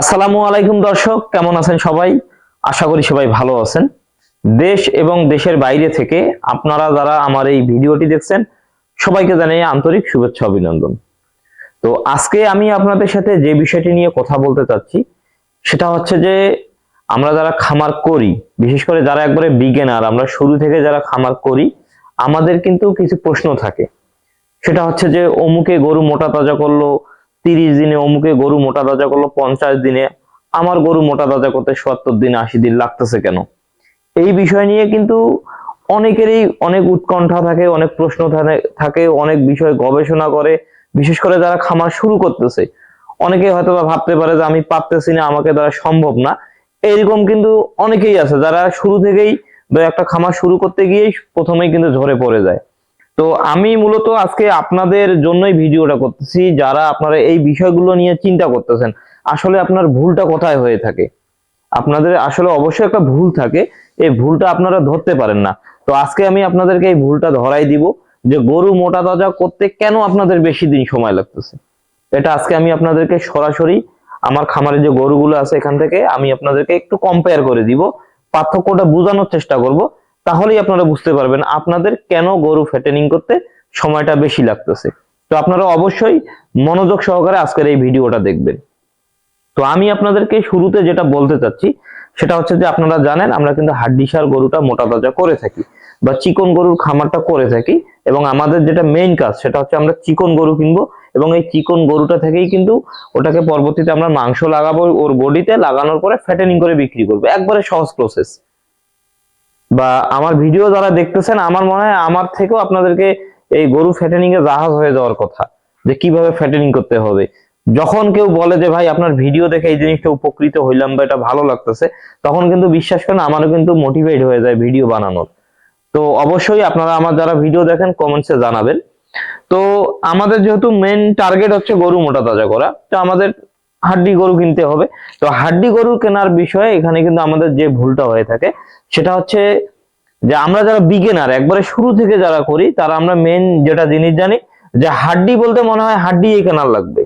আসসালামু আলাইকুম দর্শক, কেমন আছেন সবাই? আশা করি সবাই ভালো আছেন। দেশ এবং দেশের বাইরে থেকে আপনারা যারা আমার এই ভিডিওটি দেখছেন, সবাইকে জানাই আন্তরিক শুভেচ্ছা, অভিনন্দন। তো আজকে আমি আপনাদের সাথে যে বিষয়টি নিয়ে কথা বলতে চাচ্ছি, সেটা হচ্ছে যে আমরা যারা খামার করি, বিশেষ করে যারা একবারে বিগেনার আমরা শুরু থেকে যারা খামার করি, আমাদের কিন্তু কিছু প্রশ্ন থাকে। সেটা হচ্ছে যে অমুকে গরু মোটা তাজা করল তিরিশ দিনে অমুকে গরু মোটা তাজা করল, পঞ্চাশ দিনে আমার গরু মোটা তাজা করতে সত্তর দিন আশি দিন লাগতেছে কেন? এই বিষয় নিয়ে কিন্তু অনেকেরই অনেক উৎকণ্ঠা থাকে, অনেক প্রশ্ন থাকে- অনেক বিষয় গবেষণা করে, বিশেষ করে যারা খামার শুরু করতেছে। অনেকে হয়তো ভাবতে পারে যে আমি পারতেছি না, আমাকে দ্বারা সম্ভব না। এইরকম কিন্তু অনেকেই আছে, যারা শুরু থেকেই একটা খামার শুরু করতে গিয়েই প্রথমেই কিন্তু ঝরে পড়ে যায়। তো আমি মূলত আজকে আপনাদের জন্যই ভিডিওটা করতেছি, যারা আপনারা এই বিষয়গুলো নিয়ে চিন্তা করতেছেন, আসলে আপনার ভুলটা কোথায় হয়ে থাকে? আপনাদের আসলে অবশ্যই একটা ভুল থাকে, এই ভুলটা আপনারা ধরতে পারেন না। তো আজকে আমি আপনাদেরকে এই ভুলটা ধরাই দিব, যে গরু মোটা তাজা করতে কেন আপনাদের বেশি দিন সময় লাগতেছে? এটা আজকে আমি আপনাদেরকে সরাসরি আমার খামারে যে গরুগুলো আছে এখান থেকে আমি আপনাদেরকে একটু কম্পেয়ার করে দিব, পার্থক্যটা বোঝানোর চেষ্টা করব। তাহলেই আপনারা বুঝতে পারবেন আপনাদের কেন গরু ফেটেনিং করতে সময়টা বেশি লাগতেছে। তো আপনারা অবশ্যই মনোযোগ সহকারে আজকের এই ভিডিওটা দেখবেন। তো আমি আপনাদেরকে শুরুতে যেটা বলতে চাচ্ছি, সেটা হচ্ছে যে আপনারা জানেন আমরা কিন্তু হাড্ডিসার গরুটা মোটা তাজা করে থাকি বা চিকন গরুর খামারটা করে থাকি এবং আমাদের যেটা মেইন কাজ সেটা হচ্ছে আমরা চিকন গরু কিনবো এবং এই চিকন গরুটা থেকেই কিন্তু ওটাকে পরবর্তীতে আমরা মাংস লাগাবো ওর বডিতে, লাগানোর পরে ফ্যাটেনিং করে বিক্রি করব। একবারে সহজ প্রসেস বা আমার ভিডিও যারা দেখতেছেন, আমার মনে হয় আমার থেকেও আপনাদেরকে এই গরু ফ্যাটেনিং এ জাহাজ হয়ে যাওয়ার কথা, যে কীভাবে ফ্যাটেনিং করতে হবে। যখন কেউ বলে যে, ভাই, আপনার ভিডিও দেখে এই জিনিসটা উপকৃত হইলাম বা এটা ভালো লাগতেছে, তখন কিন্তু বিশ্বাস করেন আমারও কিন্তু মোটিভেট হয়ে যায় ভিডিও বানানোর। তো অবশ্যই আপনারা আমার যারা ভিডিও দেখেন কমেন্টসে জানাবেন। তো আমাদের যেহেতু মেন টার্গেট হচ্ছে গরু মোটা তাজা করা, তো আমাদের হাড্ডি গরু কিনতে হবে। তো হাড্ডি গরু কেনার বিষয়ে এখানে কিন্তু আমাদের যে ভুলটা হয়ে থাকে, সেটা হচ্ছে যে আমরা যারা বিগেনার একবারে শুরু থেকে যারা করি, তারা আমরা মেন যেটা জিনিস জানি, যে হাড্ডি বলতে মনে হয় হাড্ডি এই কেনার লাগবে।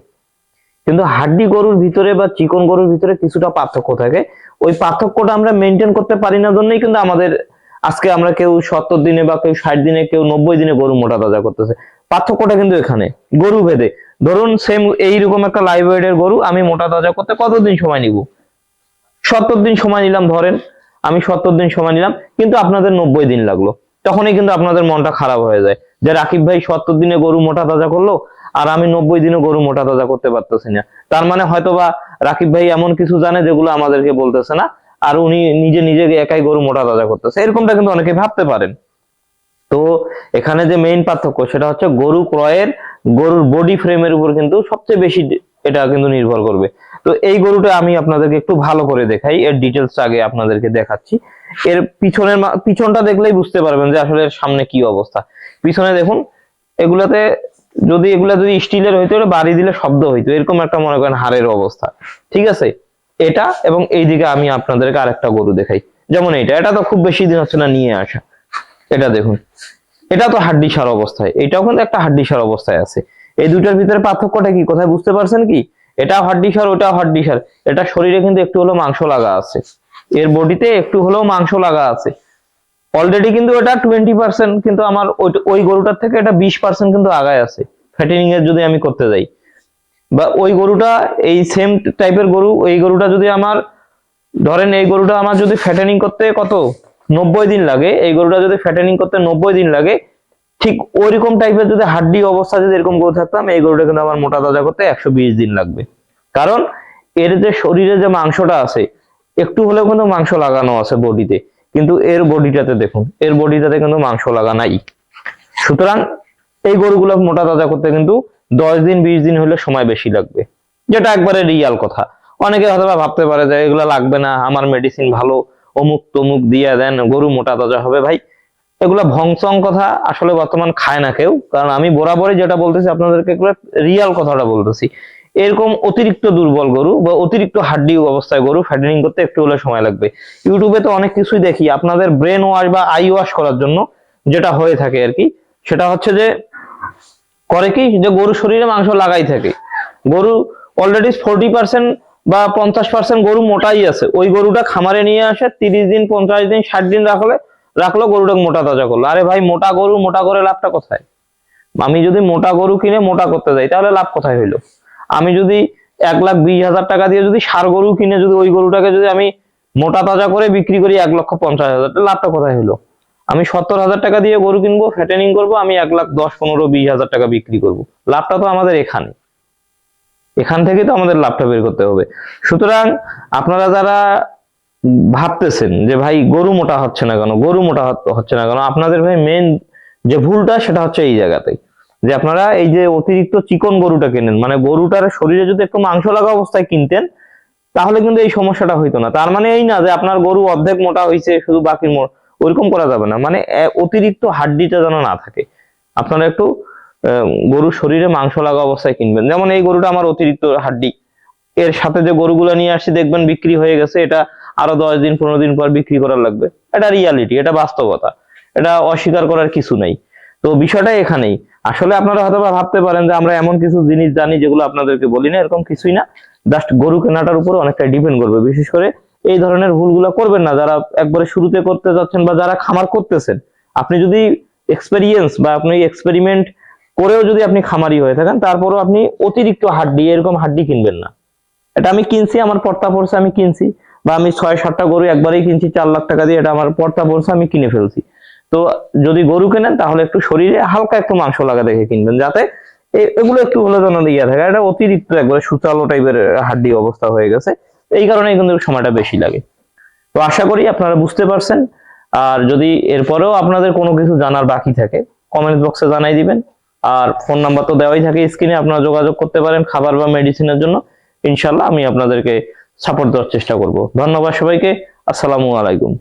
কিন্তু হাড্ডি গরুর ভিতরে বা চিকন গরুর ভিতরে কিছুটা পার্থক্য থাকে। ওই পার্থক্যটা আমরা মেনটেন করতে পারি না জন্যই কিন্তু আমাদের আজকে আমরা কেউ সত্তর দিনে বা কেউ ষাট দিনে, কেউ নব্বই দিনে গরু মোটা তাজা করতেছে। পার্থক্যটা কিন্তু এখানে, গরু ভেদে। ধরুন সেম এইরকম একটা লাইভ গরু আমি মোটা তাজা করতে কতদিন সময় নিব? সত্তর দিন সময় নিলাম, ধরেন। আমি সত্তর দিন সময় নিলাম, কিন্তু আপনাদের নব্বই দিন লাগল। তখনই কিন্তু আপনাদের মনটা খারাপ হয়ে যায় যে রাকিব ভাই সত্তর দিনে গরু মোটা তাজা করল, আর আমি নব্বই দিনে গরু মোটা তাজা করতে পারতেছি না। তার মানে হয়তোবা রাকিব ভাই এমন কিছু জানে যেগুলো আমাদেরকে বলতেছে না, আর উনি নিজে নিজে একাই গরু মোটা তাজা করতেছে। এরকমটা কিন্তু অনেকে ভাবতে পারেন। তো এখানে যে মেইন পার্থক্য, সেটা হচ্ছে গরু ক্রয়ের, গরুর বডি ফ্রেমের উপর কিন্তু সবচেয়ে বেশি এটা কিন্তু নির্ভর করবে। তো এই গরুটা আমি আপনাদেরকে একটু ভালো করে দেখাই, এর ডিটেলস আগে আপনাদেরকে দেখাচ্ছি। এর পিছনের পিছনটা দেখলেই বুঝতে পারবেন যে আসলে এর সামনে কি অবস্থা। পিছনে দেখুন, এগুলাতে যদি এগুলা যদি স্টিলের হইতো, এটা বাড়ি দিলে শব্দ হইতো। এরকম একটা মনে করেন হাড়ের অবস্থা। ঠিক আছে? এটা এবং এইদিকে আমি আপনাদেরকে আরেকটা গরু দেখাই। যেমন এটা এটা তো খুব বেশি দিন হচ্ছে না নিয়ে আসা। এটা দেখুন। এটা তো হাড্ডি সার অবস্থায়। এটাও কিন্তু একটা হাড্ডি সার অবস্থায় আছে। এই দুটার ভিতরে পার্থক্যটা কি? কোথায় বুঝতে পারছেন কি? এটা হাড্ডি সার ওটা হাড্ডি সার এটা শরীরে কিন্তু একটু হলেও মাংস লাগা আছে। এর বডিতে একটু হলেও মাংস লাগা আছে। অলরেডি কিন্তু এটা টোয়েন্টি পার্সেন্ট কিন্তু আমার ওই গরুটার থেকে এটা বিশ পার্সেন্ট কিন্তু আগায় আছে। ফ্যাটেনিং এর যদি আমি করতে যাই। বা ওই গরুটা, এই সেম টাইপের গরু, এই গরুটা যদি আমার, ধরেন এই গরুটা আমার যদি ফ্যাটেনিং করতে কত? নব্বই দিন লাগে। এই গরুটা যদি ফ্যাটেনিং করতে নব্বই দিন লাগে ঠিক ওইরকম টাইপের যদি হাড্ডি অবস্থা যদি এরকম গরু থাকতাম, এই গরুটা কিন্তু আমার মোটা তাজা করতে একশো বিশ দিন লাগবে। কারণ এর যে শরীরে যে মাংসটা আছে, একটু হলেও কিন্তু মাংস লাগানো আছে বডিতে। কিন্তু এর বডিটাতে দেখুন, এর বডিটাতে কিন্তু মাংস লাগা নাই। সুতরাং এই গরুগুলো মোটা তাজা করতে কিন্তু দশ দিন, বিশ দিন হলে সময় বেশি লাগবে। যেটা একবারে রিয়াল কথা। অনেকে হয়তো ভাবতে পারে যে এগুলো লাগবে না, আমার মেডিসিন ভালো অমুক তমুক দিয়ে দেন, গরু মোটা তাজা হবে ভাই। এগুলা ভংসং কথা আসলে বর্তমান খায় না কেউ। কারণ আমি বরাবরই যেটা বলতেছি, আপনাদেরকে রিয়াল কথাটা বলতেছি। এরকম অতিরিক্ত দুর্বল গরু বা অতিরিক্ত হাড্ডি অবস্থায় গরু ফ্যাটেনিং করতে একটু হলে সময় লাগবে। ইউটিউবে তো অনেক কিছুই দেখি, আপনাদের ব্রেন ওয়াশ বা আই ওয়াশ করার জন্য যেটা হয়ে থাকে আর কি, সেটা হচ্ছে যে করে কি যে গরু শরীরে মাংস লাগাই থাকে। গরু অলরেডি ফোরটি পার্সেন্ট বা পঞ্চাশ পার্সেন্ট গরু মোটাই আছে। ওই গরুটা খামারে নিয়ে আসে, তিরিশ দিন, পঞ্চাশ দিন, ষাট দিন রাখলে রাখল, গরুটাকে মোটা তাজা করল। আরে ভাই, মোটা গরু, মোটা করে লাভটা কোথায়? আমি যদি মোটা গরু কিনে মোটা করতে যাই, তাহলে লাভ কোথায় হইল? আমি যদি এক লাখ বিশ হাজার টাকা দিয়ে যদি সার গরু কিনে যদি ওই গরুটাকে যদি আমি মোটা তাজা করে বিক্রি করি এক লক্ষ পঞ্চাশ হাজার লাভটা কোথায় হইল? আমি সত্তর হাজার টাকা দিয়ে গরু কিনবো ফ্যাটেনিং করব, আমি এক লাখ দশ, পনেরো, বিশ হাজার টাকা বিক্রি করব। লাভটা তো আমাদের এখানে। এখান থেকে তো আমাদের লাভটা বের করতে হবে। সুতরাং আপনারা যারা ভাবতেছেন যে ভাই গরু মোটা হচ্ছে না কেন, গরু মোটা হচ্ছে না কেন? আপনাদের ভাই মেন যে ভুলটা সেটা হচ্ছে এই জায়গাতেই। যে আপনারা এই যে অতিরিক্ত চিকন গরুটা কেনেন মানে গরুটার শরীরে যদি একটু মাংস লাগা অবস্থায় কিনতেন, তাহলে কিন্তু এই সমস্যাটা হইতো না। তার মানে এই না যে আপনার গরু অর্ধেক মোটা হয়েছে শুধু বাকি ওইরকম করা যাবে না। মানে অতিরিক্ত হাড্ডিটা যেন না থাকে। আপনারা একটু গরুর শরীরে মাংস লাগা অবস্থায় কিনবেন। যেমন এই গরুটা আমার অতিরিক্ত হাড্ডি। এর সাথে যে গরুগুলো নিয়ে আসি দেখবেন বিক্রি হয়ে গেছে। এটা আরও দশ দিন, পনেরো দিন পর বিক্রি করার লাগবে। এটা রিয়ালিটি এটা বাস্তবতা। এটা অস্বীকার করার কিছু নাই। তো বিষয়টা এখানেই। আসলে আপনারা হয়তো ভাবতে পারেন যে আমরা এমন কিছু জিনিস জানি যেগুলো আপনাদেরকে বলি না, এরকম কিছুই না। জাস্ট গরু কেনাটার উপরে অনেকটা ডিপেন্ড করবে। বিশেষ করে এই ধরনের ভুলগুলো করবেন না। যারা একবারে শুরুতে করতে যাচ্ছেন বা যারা খামার করতেছেন, আপনি যদি এক্সপেরিয়েন্স বা আপনি এক্সপেরিমেন্ট করেও যদি আপনি খামারি হয়ে থাকেন, তারপরেও আপনি অতিরিক্ত হাড্ডি, এরকম হাড্ডি কিনবেন না। এটা আমি কিনছি, আমার পর্তা পড়ছে, আমি কিনছি। বা আমি ছয়, সাতটা গরু একবারেই কিনছি, চার লাখ টাকা দিয়ে, এটা আমার পর্তা পড়ছে আমি কিনে ফেলছি। তো যদি গরু কেনেন, তাহলে একটু শরীরে হালকা একটু মাংস লাগা দেখে কিনবেন, যাতে এগুলো একটু হলে যেন ইয়ে থাকে। এটা অতিরিক্ত একবারে সুচালো টাইপের হাড্ডি অবস্থা হয়ে গেছে। এই কারণে কিন্তু সময়টা বেশি লাগে। তো আশা করি আপনারা বুঝতে পারছেন। আর যদি এরপরেও আপনাদের কোনো কিছু জানার বাকি থাকে কমেন্ট বক্সে জানাই দিবেন। আর ফোন নাম্বার তো দেওয়াই থাকে স্ক্রিনে আপনারা যোগাযোগ করতে পারেন খাবার বা মেডিসিনের জন্য। ইনশাল্লাহ আমি আপনাদেরকে সাপোর্ট দেওয়ার চেষ্টা করব। ধন্যবাদ সবাইকে। আসসালামু আলাইকুম।